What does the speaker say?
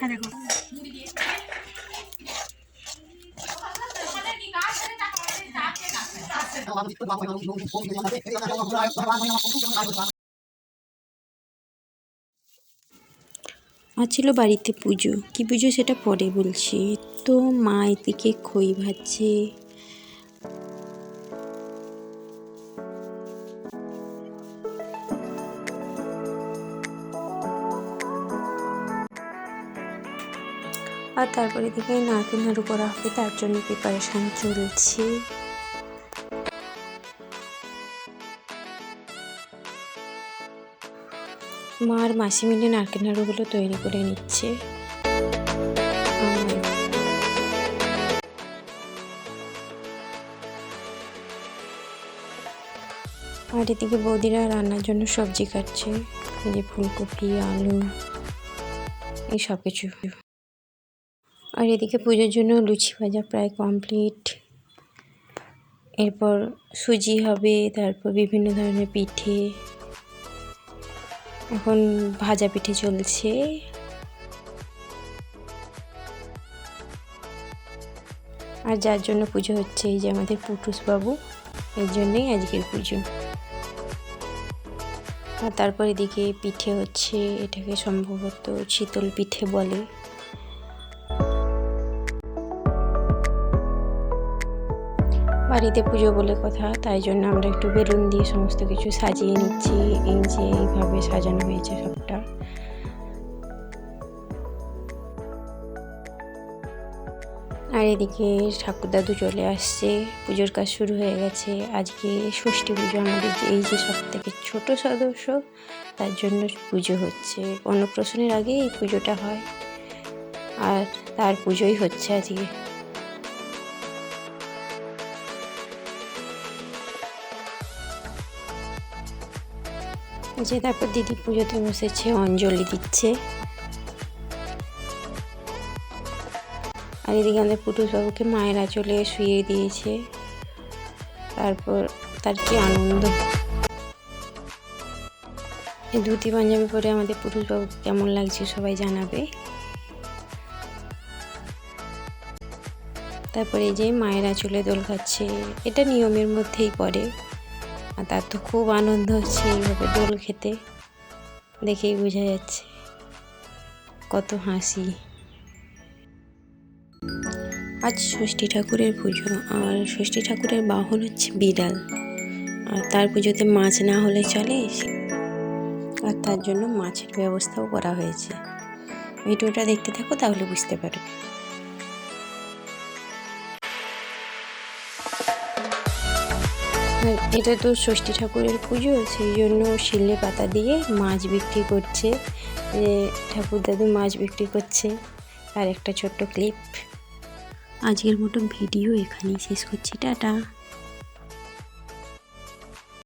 হ্যাঁ দেখো। আজ ছিল বাড়িতে পুজো। কি পুজো সেটা পরে বলছি। তো মা এদিকে খই ভাজছে। আর তারপরে দিকে নারকেল নাড়ু করা হবে, তার জন্য প্রিপারেশান চলছে। মা আর মাসি মিলে নারকেল নাড়ুগুলো তৈরি করে নিচ্ছে। আর এদিকে বৌদিরা রান্নার জন্য সবজি কাটছে যে ফুলকপি, আলু, এই সব কিছু আর এদিকে পুজোর জন্য লুচি ভাজা প্রায় কমপ্লিট এরপর সুজি হবে, তারপর বিভিন্ন ধরনের পিঠে। এখন ভাজা পিঠে চলছে। আর যার জন্য পুজো হচ্ছে এই যে আমাদের বাবু, এর জন্যই আজকের পুজো। আর তারপর এদিকে পিঠে হচ্ছে, এটাকে সম্ভবত শীতল পিঠে বলে। বাড়িতে পুজো বলে কথা, তাই জন্য আমরা একটু বেলুন দিয়ে সমস্ত কিছু সাজিয়ে নিচ্ছি। এই যে এইভাবে সাজানো হয়েছে সবটা। আর এদিকে ঠাকুর দাদু চলে আসছে। পুজোর কাজ শুরু হয়ে গেছে। আজকে ষষ্ঠী পুজো আমাদের এই যে সব থেকে ছোটো সদস্য, তার জন্য পুজো হচ্ছে। অন্নপ্রাশনের আগে এই পুজোটা হয়। আর তার পুজোই হচ্ছে আজকে। যে তারপর দিদি পুজোতে বসেছে, অঞ্জলি দিচ্ছে। আর এদিকে আমাদের পুটুসবাবুকে মায়েরা চলে শুয়ে দিয়েছে। তারপর তার কি আনন্দ। এই ধুতি পাঞ্জাবি পরে আমাদের পুটুসবাবুকে কেমন লাগছে সবাই জানাবে। তারপরে এই যে মায়েরা চলে দোল খাচ্ছে, এটা নিয়মের মধ্যেই পড়ে। আর তার তো খুব আনন্দ হচ্ছে এইভাবে দোল খেতে। দেখেই বোঝা যাচ্ছে কত হাসি। আজ ষষ্ঠী ঠাকুরের পুজো আর ষষ্ঠী ঠাকুরের বাহন হচ্ছে বিড়াল। আর তার পুজোতে মাছ না হলে চলে আর তার জন্য মাছের ব্যবস্থাও করা হয়েছে। ভিডিওটা দেখতে থাকো তাহলে বুঝতে পারবে। এটা তো ষষ্ঠী ঠাকুরের পুজো, সেই জন্য শিলে পাতা দিয়ে মাছ বিক্রি করছে। ঠাকুর দাদু মাছ বিক্রি করছে। আর একটা ছোট্ট ক্লিপ। আজকের মতো ভিডিও এখানেই শেষ করছি, টাটা।